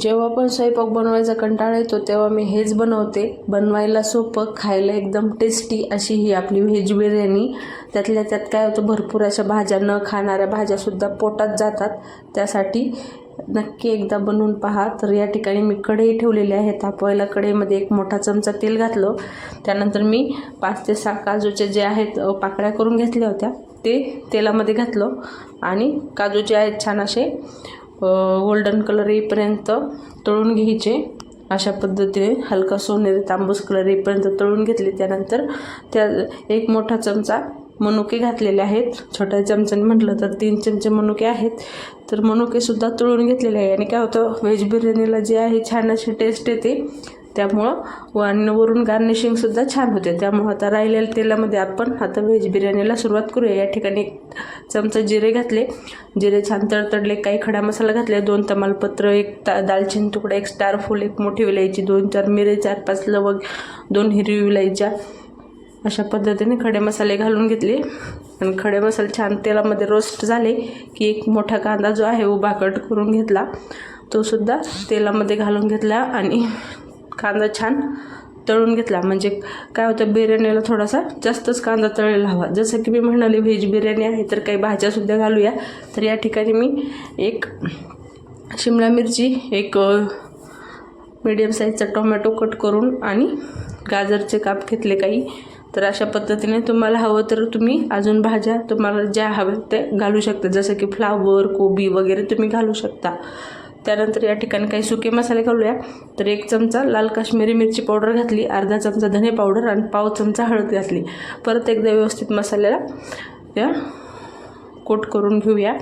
जेव्हा पण स्वयंपाक बनवायचा कंटाळा येतो तेव्हा मी हेच बनवते. बनवायला सोपं खायला एकदम टेस्टी अशी ही आपली व्हेज बिर्याणी. त्यातल्या त्यात काय होतं भरपूर अशा भाज्या न खाणाऱ्या भाज्यासुद्धा पोटात जातात. त्यासाठी नक्की एकदा बनवून पहा. तर या ठिकाणी मी कढई ठेवलेली आहे. तापवायला कढईमध्ये एक मोठा चमचा तेल घातलं. त्यानंतर मी पाच ते सहा काजूचे जे आहेत पाकळ्या करून घेतल्या होत्या ते तेलामध्ये घातलं. आणि काजू जे आहेत छान असे गोल्डन कलर येईपर्यंत तळून घ्यायचे. अशा पद्धतीने हलका सोनेरी तांबूस कलर येईपर्यंत तळून घेतले. त्यानंतर त्या एक मोठा चमचा मनुके घातलेले आहेत. छोट्या चमच्याने म्हटलं तर तीन चमचे मनुके आहेत. तर मनुकेसुद्धा तळून घेतलेले आहे. आणि काय होतं? व्हेज बिर्याणीला जे आहे छान अशी टेस्ट येते. त्यामुळं व आणि वरून गार्निशिंगसुद्धा छान होते. त्यामुळं आता राहिलेल्या तेलामध्ये आपण आता व्हेज बिर्याणीला सुरुवात करूया. या ठिकाणी एक चमचा जिरे घातले. जिरे छान तडतडले. काही खडा मसाला घातले दोन तमालपत्र एक ता दालचिनी तुकडा एक स्टार फूल एक मोठी विलायची दोन चार मिरे चार पाच लवंग दोन हिरवी विलायच्या अशा पद्धतीने खडे मसाले घालून घेतले. आणि खडे मसाले छान तेलामध्ये रोस्ट झाले की एक मोठा कांदा जो आहे उभा कट करून घेतला. तो सुद्धा तेलामध्ये घालून घेतला आणि कांदा छान तळून घेतला. म्हणजे काय होतं बिर्याणीला थोडासा जास्तच कांदा तळलेला हवा. जसं की मी म्हणाले व्हेज बिर्याणी आहे तर काही भाज्यासुद्धा घालूया. तर या ठिकाणी मी एक शिमला मिरची एक मीडियम साईजचा टोमॅटो कट करून आणि गाजरचे काप घेतले काही. तर अशा पद्धतीने तुम्हाला हवं तर तुम्ही अजून भाज्या तुम्हाला ज्या हव्या ते घालू शकता. जसं की फ्लावर कोबी वगैरे तुम्ही घालू शकता. त्यानंतर या ठिकाणी काही सुके मसाले घालूया. तर एक चमचा लाल काश्मीरी मिरची पावडर घातली अर्धा चमचा धने पावडर आणि पाव चमचा हळद घातली. परत एकदा व्यवस्थित मसाल्याला या कोट करून घेऊया.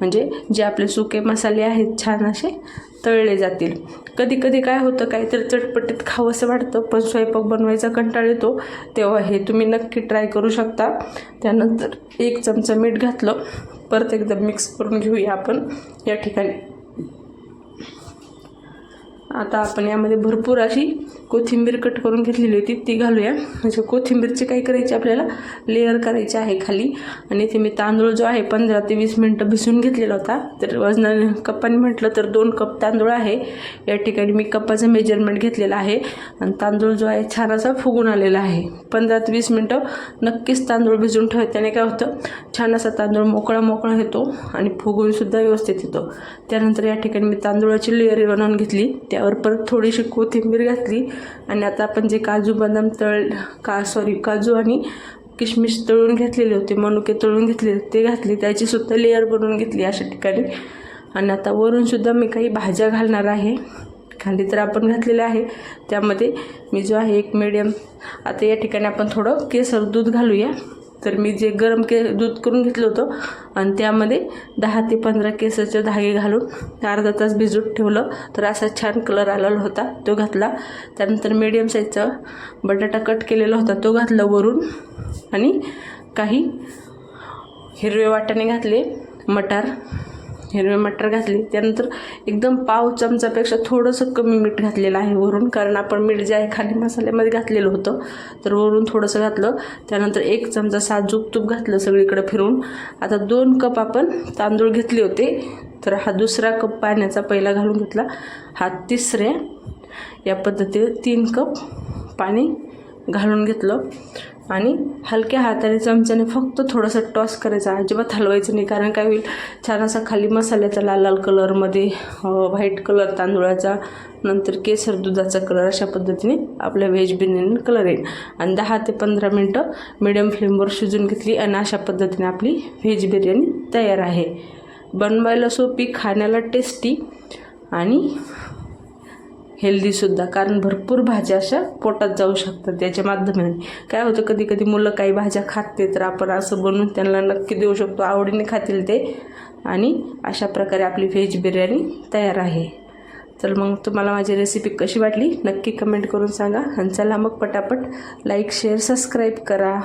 म्हणजे जे आपले सुके मसाले आहेत छान असे तळले जातील. कधी कधी काय होतं काहीतरी चटपटीत खावंसं वाटतं पण स्वयंपाक बनवायचा कंटाळ येतो. तेव्हा हे तुम्ही नक्की ट्राय करू शकता. त्यानंतर एक चमचा मीठ घातलं. परत एकदा मिक्स करून घेऊया आपण. या ठिकाणी आता आपण यामध्ये भरपूर अशी कोथिंबीर कट करून घेतलेली होती ती घालूया. म्हणजे कोथिंबीरची काय करायची आपल्याला? लेअर करायची आहे खाली. आणि इथे मी तांदूळ जो आहे पंधरा ते वीस मिनटं भिजवून घेतलेला होता. तर वजनाने कपाने म्हटलं तर दोन कप तांदूळ आहे. या ठिकाणी मी कपाचं मेजरमेंट घेतलेलं आहे. आणि तांदूळ जो आहे छान असा फुगून आलेला आहे. पंधरा ते वीस मिनटं नक्कीच तांदूळ भिजून ठेवा त्याने काय होतं? छान असा तांदूळ मोकळा मोकळा येतो आणि फुगूनसुद्धा व्यवस्थित येतो. त्यानंतर या ठिकाणी मी तांदूळाची लेअर बनवून घेतली. त्या त्यावर परत थोडीशी कोथिंबीर घातली आणि आता आपण जे काजू बदाम तळ का सॉरी काजू आणि किशमिश तळून घेतलेले होते मनुके तळून घेतले ते घातली. त्याची सुद्धा लेअर बनवून घेतली अशा ठिकाणी. आणि आता वरूनसुद्धा मी काही भाज्या घालणार आहे. खाली तर आपण घातलेलं आहे. त्यामध्ये मी जो आहे एक मिडियम आता या ठिकाणी आपण थोडं केसर दूध घालूया. तर मी जे गरम के दूध करून घेतलं होतं आणि त्यामध्ये दहा ते पंधरा केसाचे धागे घालून अर्धा तास भिजून ठेवलं. तर असा छान कलर आलेला होता तो घातला. त्यानंतर मीडियम साईजचा बटाटा कट केलेला होता तो घातला वरून. आणि काही हिरवे वाटाणे घातले मटार. हिरवे मटर घातली. त्यानंतर एकदम पाव चमचापेक्षा थोडंसं कमी मीठ घातलेलं आहे वरून कारण आपण मीठ जे आहे खाली मसाल्यामध्ये घातलेलं होतं तर वरून थोडंसं घातलं. त्यानंतर एक चमचा साजूक तूप घातलं सगळीकडे फिरून. आता दोन कप आपण तांदूळ घेतले होते तर हा दुसरा कप पाण्याचा पहिला घालून घेतला. हा तिसऱ्या या पद्धतीने तीन कप पाणी घालून घेतलं. आणि हलक्या हाताने चमच्याने फक्त थोडंसं टॉस करायचा अजिबात हलवायचं नाही. कारण काय होईल छान असा खाली मसाल्याचा लाल लाल कलरमध्ये व्हाईट कलर तांदूळाचा नंतर केसर दुधाचा कलर अशा पद्धतीने आपल्या व्हेज बिर्याणी कलर येईल. आणि दहा ते पंधरा मिनटं मिडियम फ्लेमवर शिजून घेतली आणि अशा पद्धतीने आपली व्हेज बिर्याणी तयार आहे. बनवायला सोपी खाण्याला टेस्टी आणि हेल्दीसुद्धा कारण भरपूर भाज्या अशा पोटात जाऊ शकतात याच्या माध्यमाने. काय होतं कधी कधी मुलं काही भाज्या खाते तर आपण असं बनवून त्यांना नक्की देऊ शकतो. आवडीने खातील ते. आणि अशा प्रकारे आपली व्हेज बिर्याणी तयार आहे. तर मग तुम्हाला माझी रेसिपी कशी वाटली नक्की कमेंट करून सांगा. आणि चला मग पटापट लाईक शेअर सबस्क्राईब करा.